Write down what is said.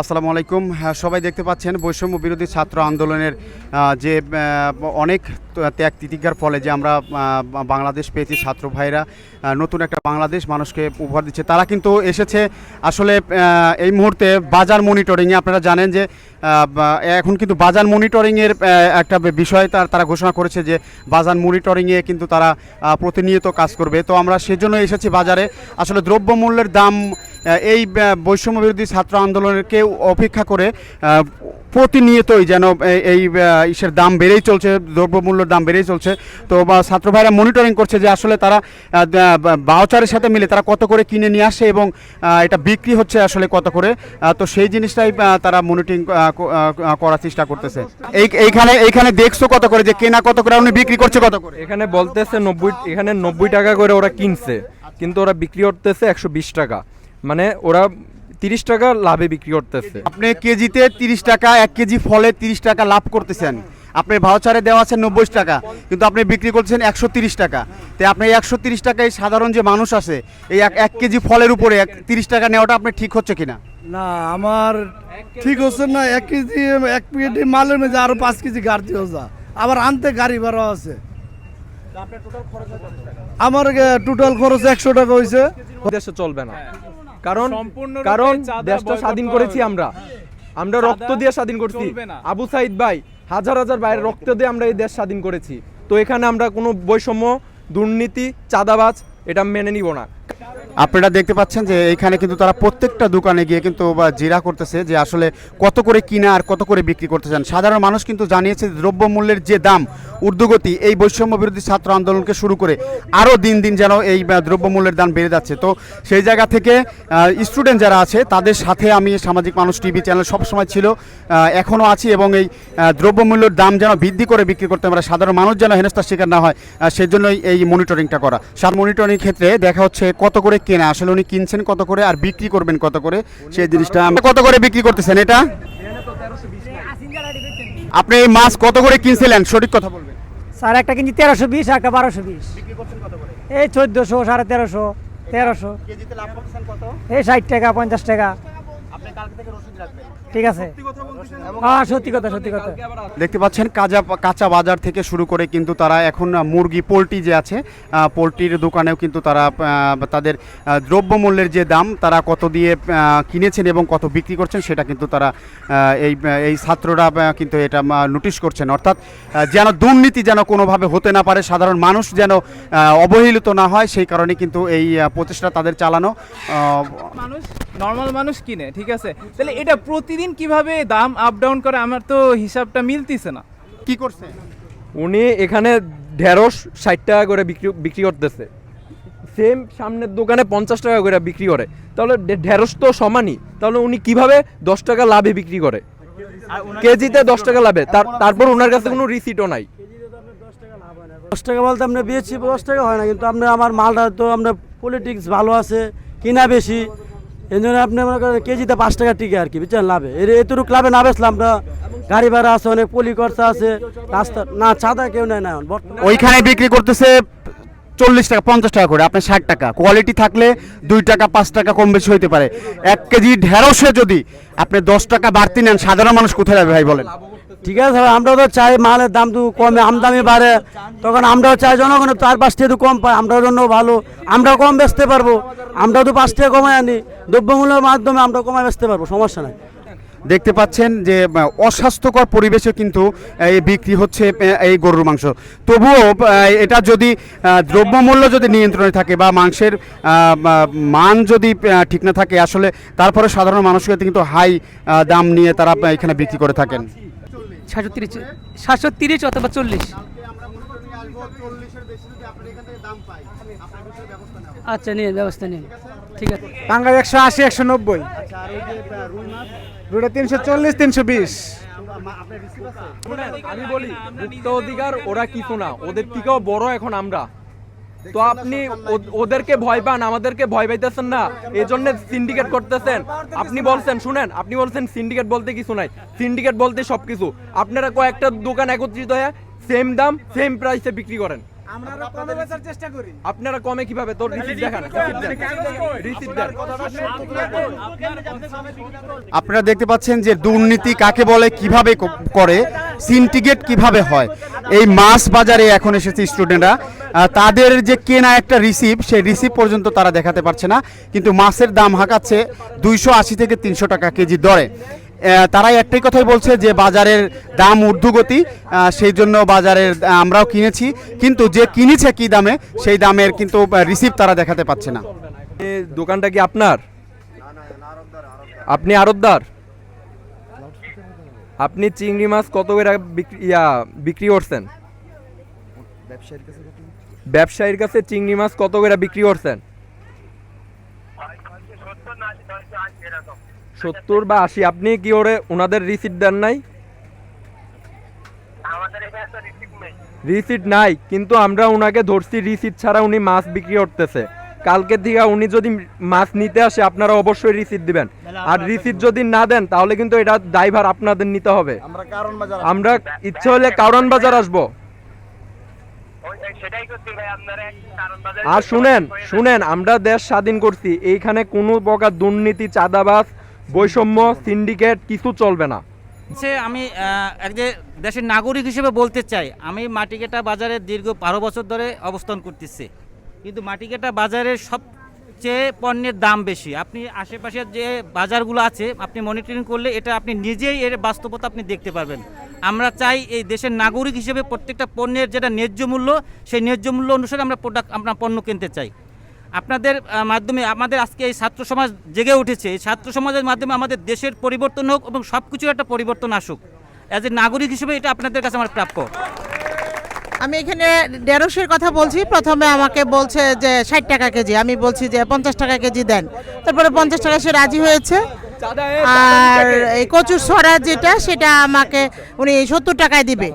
আসসালামু আলাইকুম। সবাই দেখতে পাচ্ছেন বৈষম্য বিরোধী ছাত্র আন্দোলনের যে অনেক ত্যাগ তিতিকার ফলে যে আমরা বাংলাদেশ পেয়েছি ছাত্র ভাইরা নতুন একটা বাংলাদেশ মানুষকে উপহার দিচ্ছে। তারা কিন্তু এসেছে আসলে এই মুহূর্তে বাজার মনিটরিংয়ে আপনারা জানেন যে এখন কিন্তু বাজার মনিটরিংয়ের একটা বিষয় তার, তারা ঘোষণা করেছে যে বাজার মনিটরিংয়ে কিন্তু তারা প্রতিনিয়ত কাজ করবে। তো আমরা সেজন্য এসেছি বাজারে। আসলে দ্রব্যমূল্যের দাম এই বৈষম্য বিরোধী ছাত্র আন্দোলনকে অপেক্ষা করে প্রতিনিয়তই যেন এই- ইসের দাম বেড়েই চলছে, দ্রব্যমূল্যের দাম বেড়েই চলছে। তো বা ছাত্র ভাইরা মনিটরিং করছে যে আসলে তারা বাউচারের সাথে মিলে তারা কত করে কিনে নিয়ে আসে এবং এটা বিক্রি হচ্ছে আসলে কত করে। তো সেই জিনিসটাই তারা মনিটরিং করার চেষ্টা করতেছে। এই এইখানে এইখানে দেখছ কত করে যে কেনা কত করে উনি বিক্রি করছে কত করে? এখানে বলতেছে নব্বই এখানে নব্বই টাকা করে ওরা কিনছে। কিন্তু ওরা বিক্রি করতেছে একশো বিশ টাকা। মানে ওরা তিরিশ টাকা লাভে বিক্রি করতেছে। আপনি কেজিতে তিরিশ টাকা এক কেজি ফলে তিরিশ টাকা লাভ করতেছেন। আপনি ভাউচারে দেওয়া আছে নব্বই টাকা কিন্তু আপনি বিক্রি করছেন একশো তিরিশ টাকা। তো আপনি একশো তিরিশ টাকায় সাধারণ যে মানুষ আছে এই এক এক কেজি ফলের উপরে এক তিরিশ টাকা নেওয়াটা আপনি ঠিক হচ্ছে কিনা? না আমার ঠিক হচ্ছে না এক কেজি এক কেজি মালের মধ্যে আরও পাঁচ কেজি গাড়ি হচ্ছে। আবার আনতে গাড়ি ভাড়া আছে। আমার টোটাল খরচ একশো টাকা হয়েছে দেশে চলবে না। কারণ কারণ দেশটা স্বাধীন করেছি আমরা। আমরা রক্ত দিয়ে স্বাধীন করছি। আবু সাইদ ভাই হাজার হাজার বাইরে রক্ত দিয়ে আমরা এই দেশ স্বাধীন করেছি। তো এখানে আমরা কোনো বৈষম্য দুর্নীতি চাঁদাবাজ এটা মেনে নিব না। আপনারা দেখতে পাচ্ছেন যে এইখানে কিন্তু তারা প্রত্যেকটা দোকানে গিয়ে কিন্তু বা জিরা করতেছে যে আসলে কত করে কিনা আর কত করে বিক্রি করতেছেন সাধারণ মানুষ কিন্তু জানিয়েছে দ্রব্যমূল্যের যে দাম, ঊর্ধ্বগতি, এই বৈষম্য বিরোধী ছাত্র আন্দোলনকে শুরু করে আরও দিন দিন যেন এই দ্রব্যমূল্যের দাম বেড়ে যাচ্ছে। তো সেই জায়গা থেকে স্টুডেন্ট যারা আছে, তাদের সাথে আমি সামাজিক মানুষ টিভি চ্যানেল সবসময় ছিল এখনও আছি এবং এই দ্রব্যমূল্যের দাম যেন বৃদ্ধি করে বিক্রি করতে পারে, সাধারণ মানুষ যেন হেনস্থার শিকার না হয় সেজন্যই এই মনিটরিংটা করা। সার মনিটরিং ক্ষেত্রে দেখা হচ্ছে কত করে কেনা আসলে উনি কিনছেন কত করে আর বিক্রি করবেন কত করে? সেই জিনিসটা আমরা- কত করে বিক্রি করতেছেন এটা? আপনি এই মাছ কত করে কিনছিলেন? সঠিক কথা বলবেন। স্যার একটা কিনছি তেরোশো বিশ একটা বারোশো বিশ। এই চোদ্দোশো সাড়ে তেরোশো তেরোশো। এই ষাট টাকা পঞ্চাশ টাকা। ঠিক আছে। হ্যাঁ সত্যি কথা সত্যি কথা। দেখতে পাচ্ছেন কাঁচা কাঁচা বাজার থেকে শুরু করে কিন্তু তারা এখন মুরগি পোলট্রি যে আছে পোলট্রির দোকানেও কিন্তু তারা তাদের দ্রব্যমূল্যের যে দাম তারা কত দিয়ে কিনেছেন এবং কত বিক্রি করছেন সেটা কিন্তু তারা এই এই ছাত্ররা কিন্তু এটা নোটিশ করছেন। অর্থাৎ যেন দুর্নীতি যেন কোনোভাবে হতে না পারে সাধারণ মানুষ যেন অবহেলিত না হয় সেই কারণে কিন্তু এই প্রচেষ্টা তাদের চালানো মানুষ নর্মাল মানুষ কিনে ঠিক আছে। তাহলে এটা প্রতিদিন কীভাবে দাম আপ ডাউন করে আমার তো হিসাবটা মিলতিছে না। কি করছে? উনি এখানে ঢেঁড়স ষাট টাকা করে বিক্রি বিক্রি করতেছে। সেম সামনের দোকানে পঞ্চাশ টাকা করে বিক্রি করে। তাহলে ঢেঁড়স তো সমানই। তাহলে উনি কীভাবে দশ টাকা লাভে বিক্রি করে? কেজিতে দশ টাকা লাভে। তারপর ওনার কাছে কোনো রিসিটও নাই। দশ টাকা বলতে আপনার বিয়েছি দশ টাকা হয় না। কিন্তু আপনার আমার মালটা তো আপনার পলিটিক্স ভালো আছে কিনা বেশি। এই জন্য আপনি মনে করেন কেজিতে পাঁচ টাকা টিকে আর কি, বুঝছেন? লাভে। এর এতটুকু লাভে না বেসলাম আমরা গাড়ি ভাড়া আছে, অনেক পলি খরচা আছে, রাস্তা না চাঁদা কেউ নেয় না ওইখানে বিক্রি করতেছে চল্লিশ টাকা, পঞ্চাশ টাকা করে আপনি ষাট টাকা। কোয়ালিটি থাকলে দুই টাকা, পাঁচ টাকা কম বেশি হইতে পারে। এক কেজি ঢেঁড়সে যদি আপনি দশ টাকা বাড়তি নেন, সাধারণ মানুষ কোথায় যাবে ভাই বলেন? ঠিক আছে আমরাও তো চাই মালের দাম তো কমে আমদামি বাড়ে। তখন আমরাও চাই জনগণের চার পাঁচ টাকা কম পায়, আমরাও জন্য ভালো। আমরাও কম বেচতে পারব। আমরাও তো পাঁচ টাকা কমাই আনি। দ্রব্যমূল্যের মাধ্যমে আমরা কমাই বেচতে পারব, সমস্যা নাই। দেখতে পাচ্ছেন যে অস্বাস্থ্যকর পরিবেশে কিন্তু এই বিক্রি হচ্ছে এই গরুর মাংস। তবুও এটা যদি দ্রব্যমূল্য যদি নিয়ন্ত্রণে থাকে বা মাংসের মান যদি ঠিক না থাকে, আসলে তারপরে সাধারণ মানুষের কিন্তু হাই দাম নিয়ে তারা এখানে বিক্রি করে থাকেন। সাতশো তিরিশ সাতশো তিরিশ অথবা চল্লিশ। আচ্ছা নিয়ে ব্যবস্থা নিন। ঠিক আছে? টাঙ্গাই একশো আশি একশো নব্বই। রুটা তিনশো চল্লিশ তিনশো বিশ। আমি বলি গুপ্ত অধিকার ওরা কিছু না ওদের থেকেও বড় এখন আমরা। তো আপনি ওদেরকে ভয় পান আমাদেরকে ভয় পাইতেছেন না। এই জন্য সিন্ডিকেট করতেছেন। আপনি বলছেন শুনেন আপনি বলছেন সিন্ডিকেট বলতে কিছু নাই। সিন্ডিকেট বলতে সবকিছু। আপনারা কয়েকটা দোকান একত্রিত হয়ে সেম দাম সেম প্রাইসে বিক্রি করেন। চেষ্টা করি। আপনারা কমে কীভাবে? তোর দেখান। দেন আপনারা দেখতে পাচ্ছেন যে দুর্নীতি কাকে বলে কীভাবে করে সিন্ডিকেট কীভাবে হয়। এই মাছ বাজারে এখন এসেছে স্টুডেন্টরা। তাদের যে কেনা একটা রিসিভ সেই রিসিভ পর্যন্ত তারা দেখাতে পারছে না কিন্তু মাছের দাম হাঁকাচ্ছে দুইশো আশি থেকে তিনশো টাকা কেজি দরে। তারাই একটাই কথাই বলছে যে বাজারের দাম ঊর্ধ্বগতি সেই জন্য বাজারের আমরাও কিনেছি। কিন্তু যে কিনেছে কি দামে, সেই দামের কিন্তু রিসিভ তারা দেখাতে পাচ্ছে না। দোকানটা কি আপনার? আপনি আড়তদার আপনি চিংড়ি মাছ কত করে ইয়া, বিক্রি করছেন? ব্যবসায়ীর কাছে চিংড়ি মাছ কত করে বিক্রি করছেন? সত্তর বা আশি আপনি কি ওরে ওনাদের রিসিট দেন নাই? রিসিট নাই। কিন্তু আমরা ওনাকে ধরছি রিসিট ছাড়া উনি মাছ বিক্রি করতেছে। কালকে থেকে উনি যদি মাছ নিতে আসে আপনারা অবশ্যই রিসিট দিবেন। আর রিসিট যদি না দেন তাহলে কিন্তু এটা ড্রাইভার আপনাদের নিতে হবে। আমরা ইচ্ছে হলে কারণ বাজার আসব। আর শুনেন শুনেন আমরা দেশ স্বাধীন করছি। এইখানে কোনো প্রকার দুর্নীতি চাঁদাবাজ বৈষম্য, সিন্ডিকেট, কিছু চলবে না। সে আমি এক দেশের নাগরিক হিসেবে বলতে চাই, আমি মাটিকেটা বাজারে দীর্ঘ বারো বছর ধরে অবস্থান করতেছি। কিন্তু মাটিকেটা বাজারের সবচেয়ে পণ্যের দাম বেশি। আপনি আশেপাশের যে বাজারগুলো আছে, আপনি মনিটরিং করলে এটা আপনি নিজেই এর বাস্তবতা আপনি দেখতে পারবেন। আমরা চাই এই দেশের নাগরিক হিসেবে প্রত্যেকটা পণ্যের যেটা ন্যায্য মূল্য, সেই ন্যায্য মূল্য অনুসারে আমরা প্রোডাক্ট আমরা পণ্য কিনতে চাই। আপনাদের মাধ্যমে আমাদের আজকে এই ছাত্র সমাজ জেগে উঠেছে। এই ছাত্র সমাজের মাধ্যমে আমাদের দেশের পরিবর্তন হোক এবং সব কিছুর একটা পরিবর্তন আসুক। অ্যাজ এ নাগরিক হিসেবে এটা আপনাদের কাছে আমার প্রাপ্য। আমি এখানে ঢেঁড়সের কথা বলছি। প্রথমে আমাকে বলছে যে ষাট টাকা কেজি। আমি বলছি যে পঞ্চাশ টাকা কেজি দেন। তারপরে পঞ্চাশ টাকা সে রাজি হয়েছে। আর এই কচুর সরা যেটা, সেটা আমাকে উনি সত্তর টাকায় দিবে।